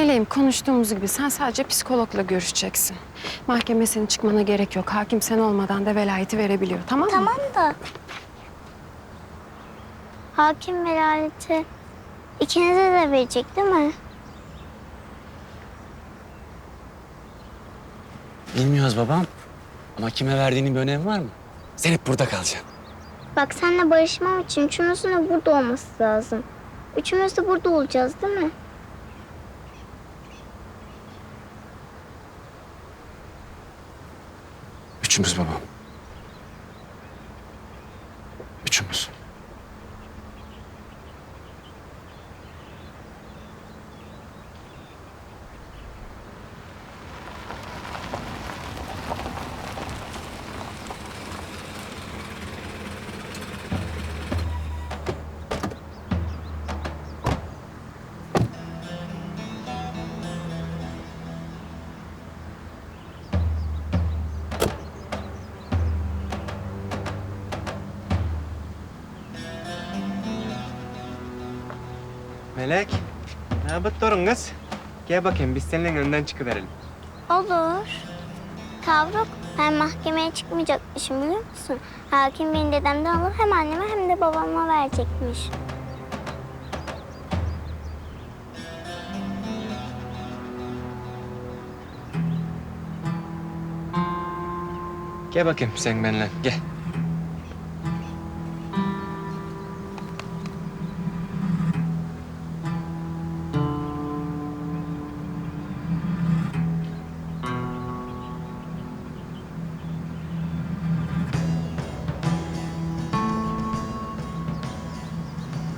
Meleğim konuştuğumuz gibi sen sadece psikologla görüşeceksin. Mahkeme senin çıkmana gerek yok. Hakim sen olmadan da velayeti verebiliyor tamam mı? Tamam da... Hakim velayeti ikinize de verecek değil mi? Bilmiyoruz babam. Ama kime verdiğinin bir önemi var mı? Sen hep burada kalacaksın. Bak seninle barışmam için üçümüzün de burada olması lazım. Üçümüz de burada olacağız değil mi? Üçümüz babam. Melek, ne yapıyorsun kız? Gel bakayım biz seninle önden çıkıverelim. Olur. Kavruk, ben mahkemeye çıkmayacakmışım biliyor musun? Hakim beni dedemden alıp hem anneme hem de babama verecekmiş. Gel bakayım sen benimle, gel.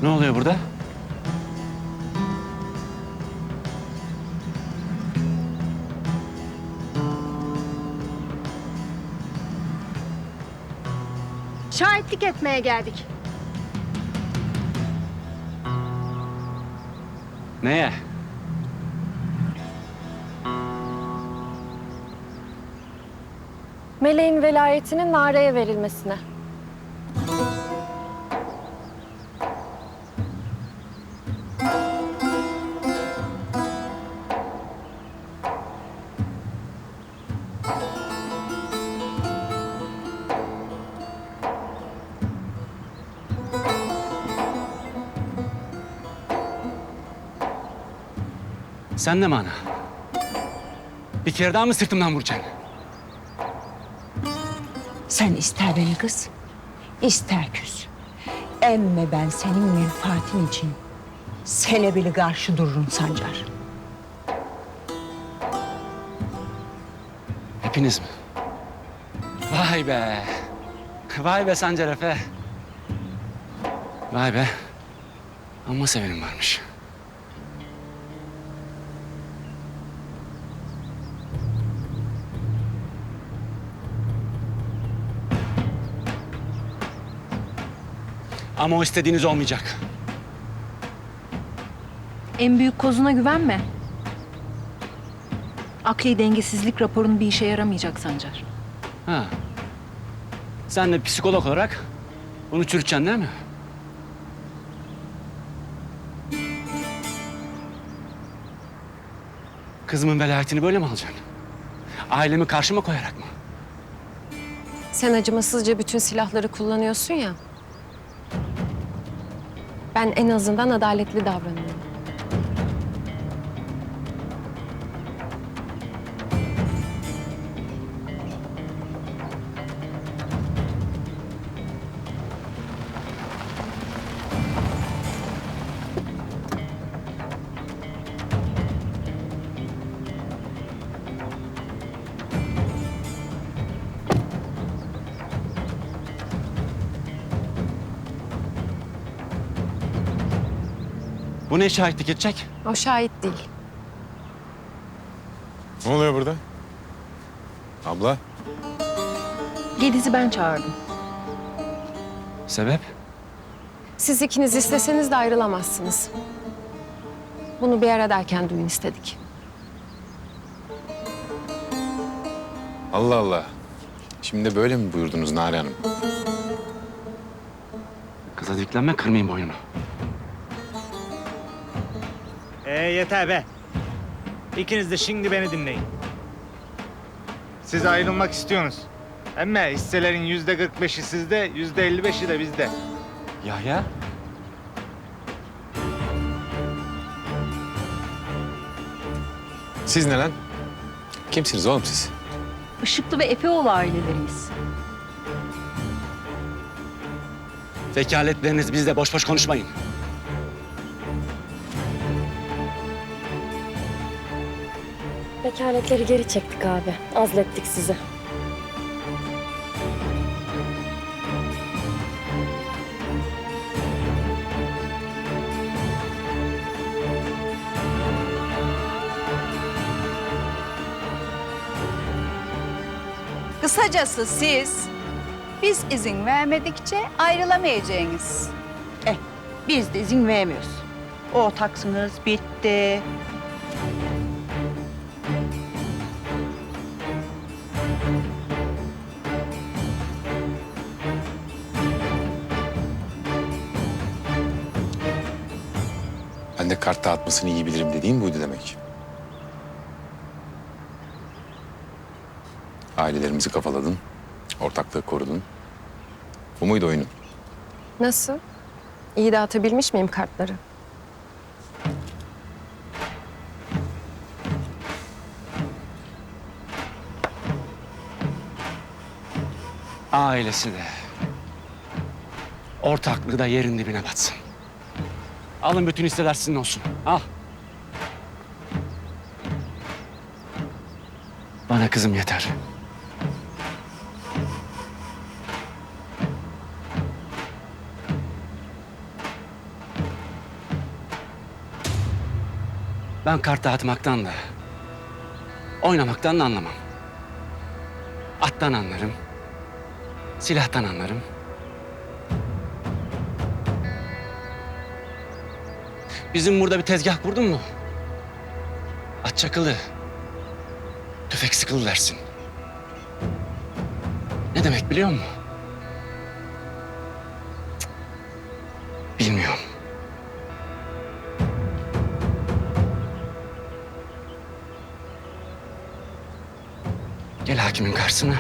Ne oluyor burada? Şahitlik etmeye geldik. Neye? Meleğin velayetinin Nare'ye verilmesine. Sen de mi ana? Bir kere daha mı sırtımdan vuracaksın? Sen ister beni kız, ister küs. Emme ben senin menfaatin için sene bile karşı dururum Sancar. Hepiniz mi? Vay be. Vay be Sancar Efe. Vay be. Ama sevenim varmış. Ama o istediğiniz olmayacak. En büyük kozuna güvenme. Akli dengesizlik raporun bir işe yaramayacak Sancar. Ha. Sen de psikolog olarak bunu çürüteceksin değil mi? Kızımın velayetini böyle mi alacaksın? Ailemi karşıma koyarak mı? Sen acımasızca bütün silahları kullanıyorsun ya. Ben en azından adaletli davranıyorum. Bu ne şahitlik edecek? O şahit değil. Ne oluyor burada? Abla, Gediz'i ben çağırdım. Sebep? Siz ikiniz isteseniz de ayrılamazsınız. Bunu bir ara derken duyun istedik. Allah Allah. Şimdi de böyle mi buyurdunuz Nari Hanım? Kıza diklenme kırmayın boynunu. Ee yeter be. İkiniz de şimdi beni dinleyin. Siz ayrılmak istiyorsunuz. Ama hisselerin yüzde 45'i sizde, yüzde 55'i de bizde. Yahya? Siz ne lan? Kimsiniz oğlum siz? Işıklı ve Efeoğlu aileleriyiz. Vekaletleriniz bizde boş boş konuşmayın. Vekaletleri geri çektik abi. Azlettik sizi. Kısacası siz biz izin vermedikçe ayrılamayacaksınız. Eh biz de izin vermiyoruz. Ortaksınız bitti. De kart dağıtmasını iyi bilirim dediğim buydu demek. Ailelerimizi kafaladın, ortaklığı korudun. Bu muydu oyunun? Nasıl? İyi dağıtabilmiş miyim kartları? Ailesi de. Ortaklığı da yerin dibine batsın. Alın bütün hisseler sizin olsun. Al. Bana kızım yeter. Ben kart dağıtmaktan da, oynamaktan da anlamam. Attan anlarım, silahtan anlarım. Bizim burada bir tezgah kurdun mu? At çakılı, tüfek sıkılı dersin. Ne demek biliyor musun? Bilmiyorum. Gel hakimin karşısına.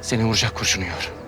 Seni vuracak kurşunu yor.